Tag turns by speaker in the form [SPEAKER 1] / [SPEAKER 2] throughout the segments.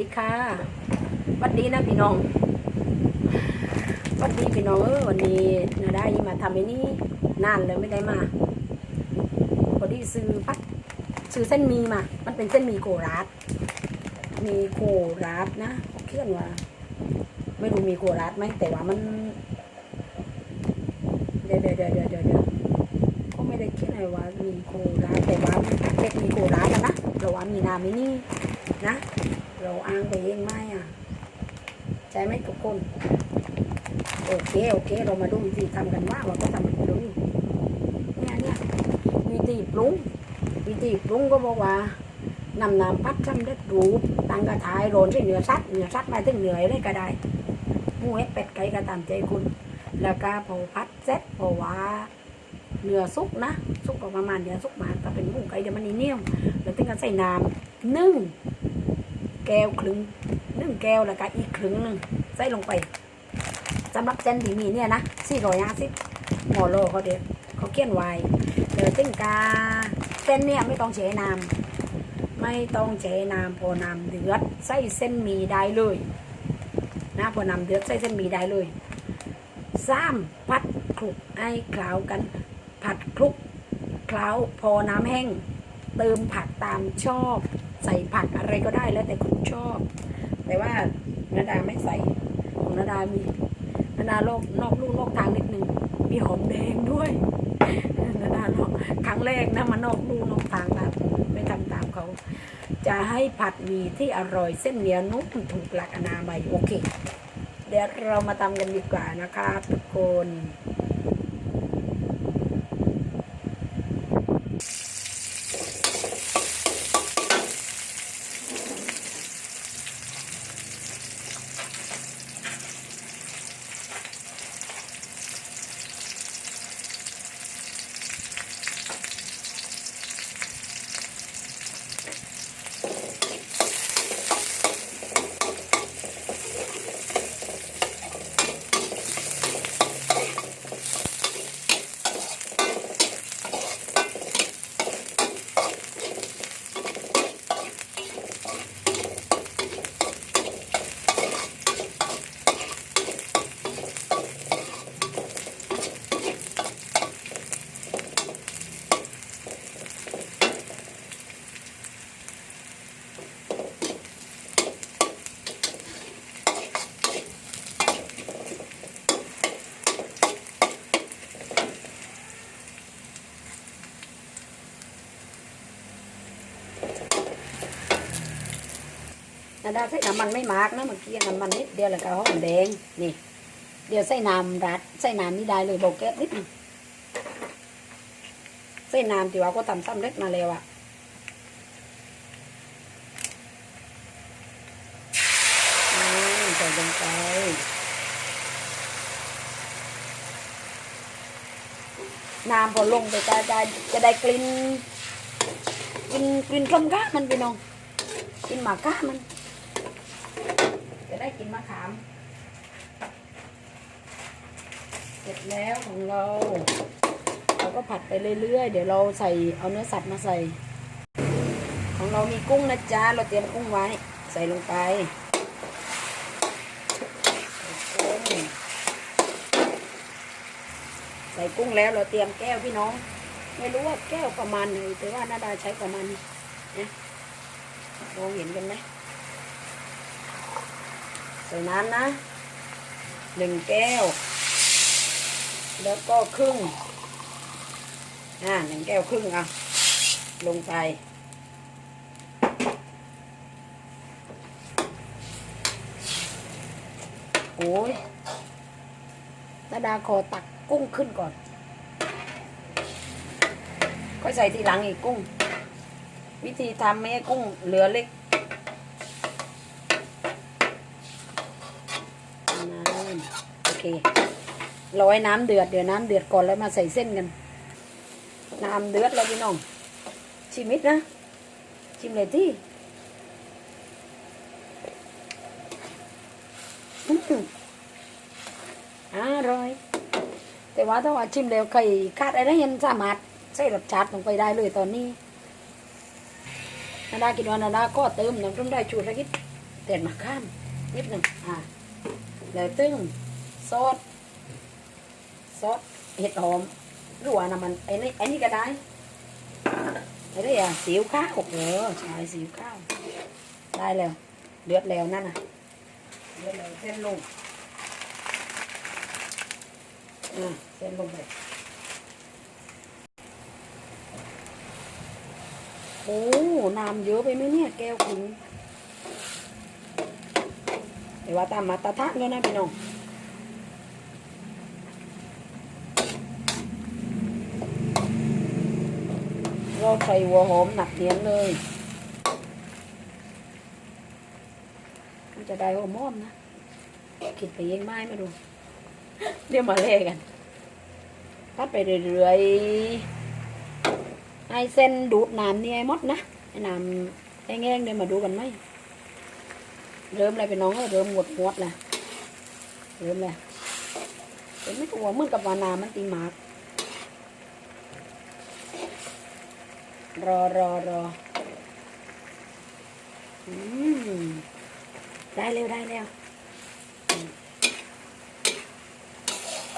[SPEAKER 1] ดีค่ะวัสดีนะพี่น้องวัสดีพี่น้องเออวันนี้นาได้มาทำไอ้นี่นานเลยไม่ได้มาพอดีซื้อพัดซื้อเส้นหมีมา มันเป็นเส้นหมีโคราชมีโคราชนะเขียนว่าไม่รู้มีโคราชไหมแต่ว่ามันเดี๋ยวเดี๋ยวเดี๋ยวเดี๋ยวเดี๋ยวเดี๋ยวก็ไม่ได้คิดอะไรว่ามีโคราชแต่ว่าเด็กมีโคราชอะนะเราว่ามีนามินี่นะ เราอ้างไปเองไหมอะ ใช่ไหมทุกคน โอเค โอเค เรามาดูวิธีทำกันว่าว่าก็ทำกันดูเนี่ยเนี่ยวิธีปรุงวิธีปรุงก็บอกว่านำน้ำพัดสำเร็จรูปตั้งกระทายโรนใส่เหนือสัตว์เนื้อสัตว์มาถึงเหนืออะไรก็ได้หมูเอ็ดเป็ดไก่ก็ตามใจคุณ แล้วก็พอพัดเสร็จเพราะว่าเนื้อสุกนะสุกประมาณเนื้อสุกมาถ้าเป็นหมูไก่เดี๋ยวมันนียวแล้วถึงก็ใส่น้ำนึ่ง แก้วครึ่งหนึ่งแก้วแล้วก็อีกครึ่งหนึ่งใส่ลงไปสำหรับเส้นดีมีเนี่ยนะสี่ร้อยห้าสิบหมอโลเขาเด็กเขาเขียนไว้เดี๋ยวตึงกาเส้นเนี่ยไม่ต้องเฉน้ำไม่ต้องเฉน้ำพอน้ำเดือดใส่เส้นหมีได้เลยนะพอน้ำเดือดใส่เส้นหมีได้เลยซ้ำพัดคลุกให้คล้าวกัน ผัดคลุกเคล้าพอน้ำแห้งเติมผักตามชอบ ใส่ผักอะไรก็ได้แล้วแต่คุณชอบ แต่ว่านาดาไม่ใส่ของนาดามีนาดาโลกนอกลูกนอกทางนิดนึงมีหอมแดงด้วยนาดาลองครั้งแรกนะมานอกลูกนอกทางแบบไม่ทำตามเขา จะให้ผัดหมีที่อร่อยเส้นเหนียวนุ่มถูกหลักอนามัยโอเคเดี๋ยวเรามาทำกันดีกว่านะคะทุกคน นาดาใส่น้ำมันไม่มากนะเมื่อกี้น้ำมันนิดเดียวแล้วก็หอมแดงนี่ เดี๋ยวใส่น้ำรัดใส่น้ำนี่ได้เลยโบเกตนิดนึงใส่น้ำที่ว่าก็ทำซ้ำเล็กมาแล้วอะใส่ลงไปน้ำพอลงไปจะจะจะได้กลิ่นกลิ่นกลิ่นส้มก้ามันพี่น้องกลิ่นหมากก้ามัน ได้กินมะขาม เสร็จแล้วของเรา เราก็ผัดไปเรื่อยๆ เดี๋ยวเราใส่เอาเนื้อสัตว์มาใส่ ของเรามีกุ้งนะจ๊ะ เราเตรียมกุ้งไว้ ใส่ลงไปใส่กุ้งแล้วเราเตรียมแก้วพี่น้อง ไม่รู้ว่าแก้วประมาณไหนแต่ว่านาดาใช้ประมาณนี้นะมองเห็นกันไหม ใส่น้ำนะหนึ่งแก้ว แล้วก็ครึ่งอ่าหนึ่งแก้วครึ่งอะลงไป โอ้ยตาดาขอตักกุ้งขึ้นก่อน ก็ใส่ทีหลังอีกกุ้ง วิธีทำไม่ให้กุ้งเหลือเล็ก น้ำโอเค รอให้น้ำเดือดเดี๋ยวน้ำเดือดก่อนแล้วมาใส่เส้นกัน น้ำเดือดแล้วพี่น้อง ชิมมิดนะ ชิมเลยที่อื้อหืออร่อย แต่ว่าถ้าว่าชิมแล้วใครขาดอะไรยังสามารถใส่รสชาติลงไปได้เลยตอนนี้นาดากินว่านาดาก็เติมน้ำส้มได้ชูสักนิดเด็ดมะขามนิดหนึ่งอ่าแล้วตึ้ง ซอสซอสเห็ดหอมหรือว่าน้ำมันไอ้นี่ไอ้นี่ก็ได้ไอ้นี่อะสีวข้าวเออใช่สีวข้าวได้แล้วเดือดแล้วนั่นน่ะเดือดแล้วเส้นลงอ่าเส้นลงไปโอ้น้ำเยอะไปไหมเนี่ยแก้วคุณแต่ว่าตามมาตรฐานแล้วนะพี่น้อง เราใส่หัวหอมหนักเนียนเลย มันจะได้หัวหอมนะคิดไปเองไม่มาดูเดี๋ยวมาเล่กันพัดไปเรื่อยๆให้เส้นดูดน้ำนี่ให้มดนะให้น้ำแห้งเดี๋ยวมาดูกันไหมเริ่มอะไรไปน้องเอ้ยเริ่มหมดหมดละเริ่มเลยเป็นไม่ตัวเหมือนกับวานามันตีหมาก รอรอรออืมได้เร็วได้แล้ว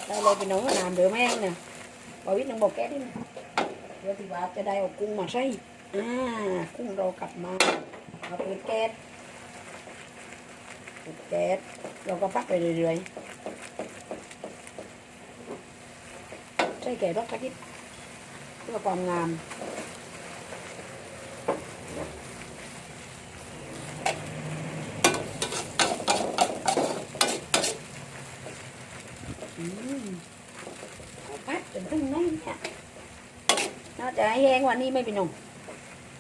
[SPEAKER 1] ได้เลยไปน้องน้ำเดือแม่งเนี่ยบอวิทย์นึงบอกแกดินะเดี๋ยวที่ว่าจะได้เอากุ้งมาใส่อ่ากุ้งเรากลับมาเอาเปิดแก๊สเปิดแก๊สเราก็พักไปเรื่อยๆใส่แก่รกกระดิบเพื่อความงาม อืมเอาพัดจนถึงไหนเนี่ยน่าจะให้ แห้งวันนี้ไม่เป็นหนง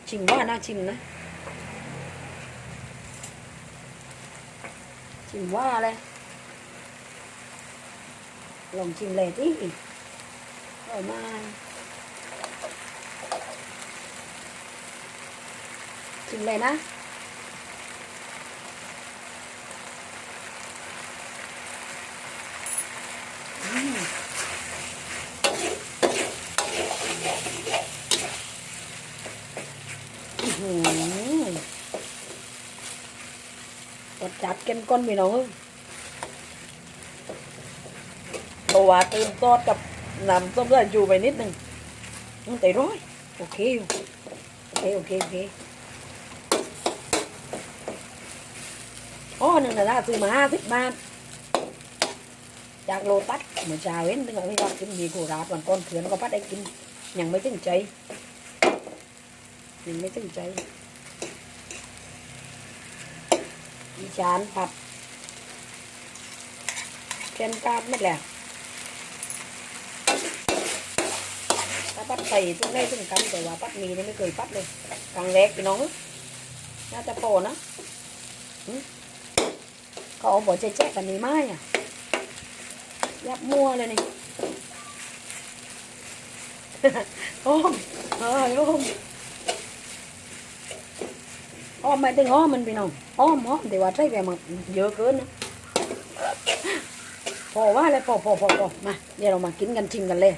[SPEAKER 1] ชิมว่าน่าชิมนะ ชิมว่าเลยลองชิมเลยที่อร่อยมากชิมเลยนะ อืมอื้อหือ รสจัดเข้มข้นพี่น้องเอ้ยตัวาเติมซอสกับน้ำส้มสายชูไปนิดหนึ่งอืมแต่ร้อยโอเคอยู่โอเคโอเคโอเคอ๋อหนึ่งนะนะซื้อมาห้าสิบบาทจากโลตัสเหมือเช้าเห็นถึงเอาไปทำกินมีโคราชวันก่อนเถื่อนก็พัดได้กินยังไม่ถึงใจยังไม่ถึงใจ อีชานผัดเค็มกาดไม่แหละถ้าปัดใส่ถึงได้ถึงกันแต่ว่าปัดมีนี่ไม่เคยปัดเลยครั้งแรกพี่น้องน่าจะโปนะเขาเอาบ่แจ๊กๆกันนี่ไหมอะยับมัวเลยนี่โอ้มเอ้ยโอ้มอ้อมไม่ถึงอ้อมมันพี่น้อง อ้อมอ้อมแต่ว่าใช้ไปมันเยอะเกินนะพอว่าเลยพอพอพอพอมาเดี๋ยวเรามากินกันชิมกันเลย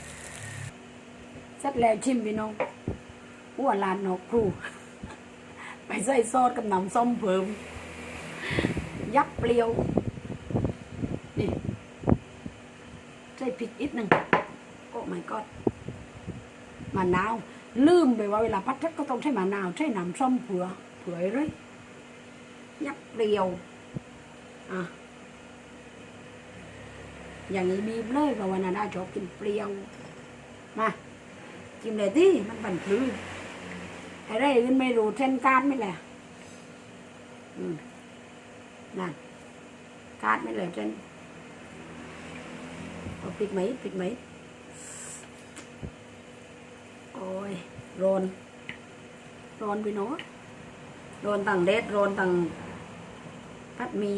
[SPEAKER 1] เสร็จแล้วชิมพี่น้องอ้วนลานนอกครูไปใส่ซอสกับน้ำส้มเพิ่ม ยับเปรี้ยว นี่ใส่พริกอีกหนึ่งโอ้ my god มะนาว ลืมไปว่าเวลาพัดทดก็ต้องใช้มะนาว ใช้น้ำส้มเผื่อเผื่อเลย ยับเปรี้ยว อะ อย่างนี้บีบเลยเพราะว่านาดาชอบกินเปรี้ยว มากินเลยที่มันบันคืออะไรอื่นไม่รู้เช่นการไม่แหละนั่นการไม่เลยเช่นเอาพริกไหมพริกไหมโอ้ยโรนโรนไปโน้ตโรนต่างเด็ดโรนต่าง พัดมี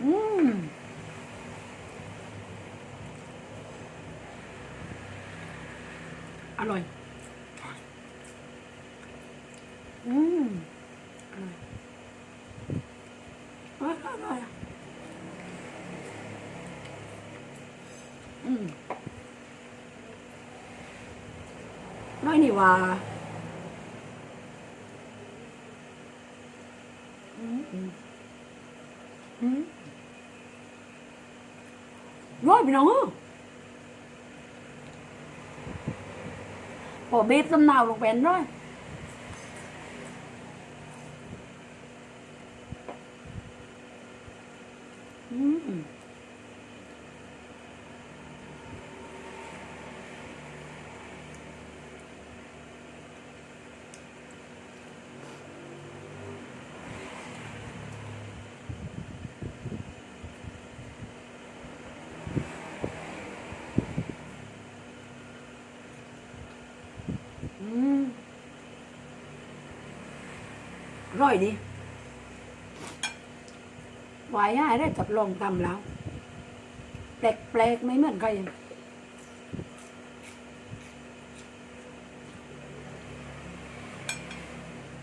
[SPEAKER 1] อืมอร่อย อืมอร่อยอร่อยอืม น้ อยนี่ว่าอืมอืมอืมร้อยพี่น้องเอ้อพอบีบตำนาวลงเป็นร้อย ร่อยดีหวายง่ายได้จับลองทำแล้ว แปลกๆไม่เหมือนใคร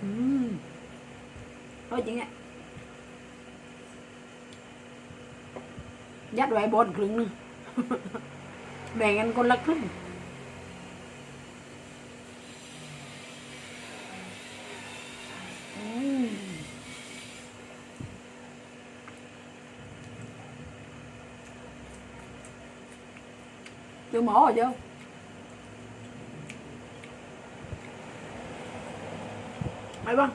[SPEAKER 1] อืมร่อยจริงอะยัดไว้บนครึ่งนึงแบ่งกันคนละครึ่ง mổ rồi chưa hay không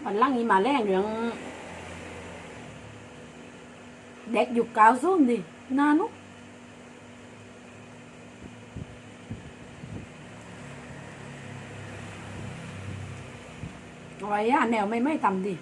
[SPEAKER 1] mình lăn gì mà lấy hàng rượu? Đẹp dục cao xuống đi, na nút. Rồi anh nào mấy mấy tầm đi.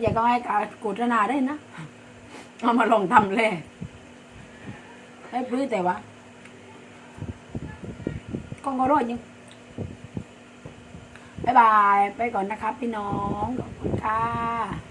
[SPEAKER 1] ไม่ยากก็ให้การโฆษณาได้นะเอามาลองทำเลยให้พลื้แต่ว่าก็งอร่อยยังบายบาย ไปก่อนนะครับพี่น้อง ขอบคุณค่ะ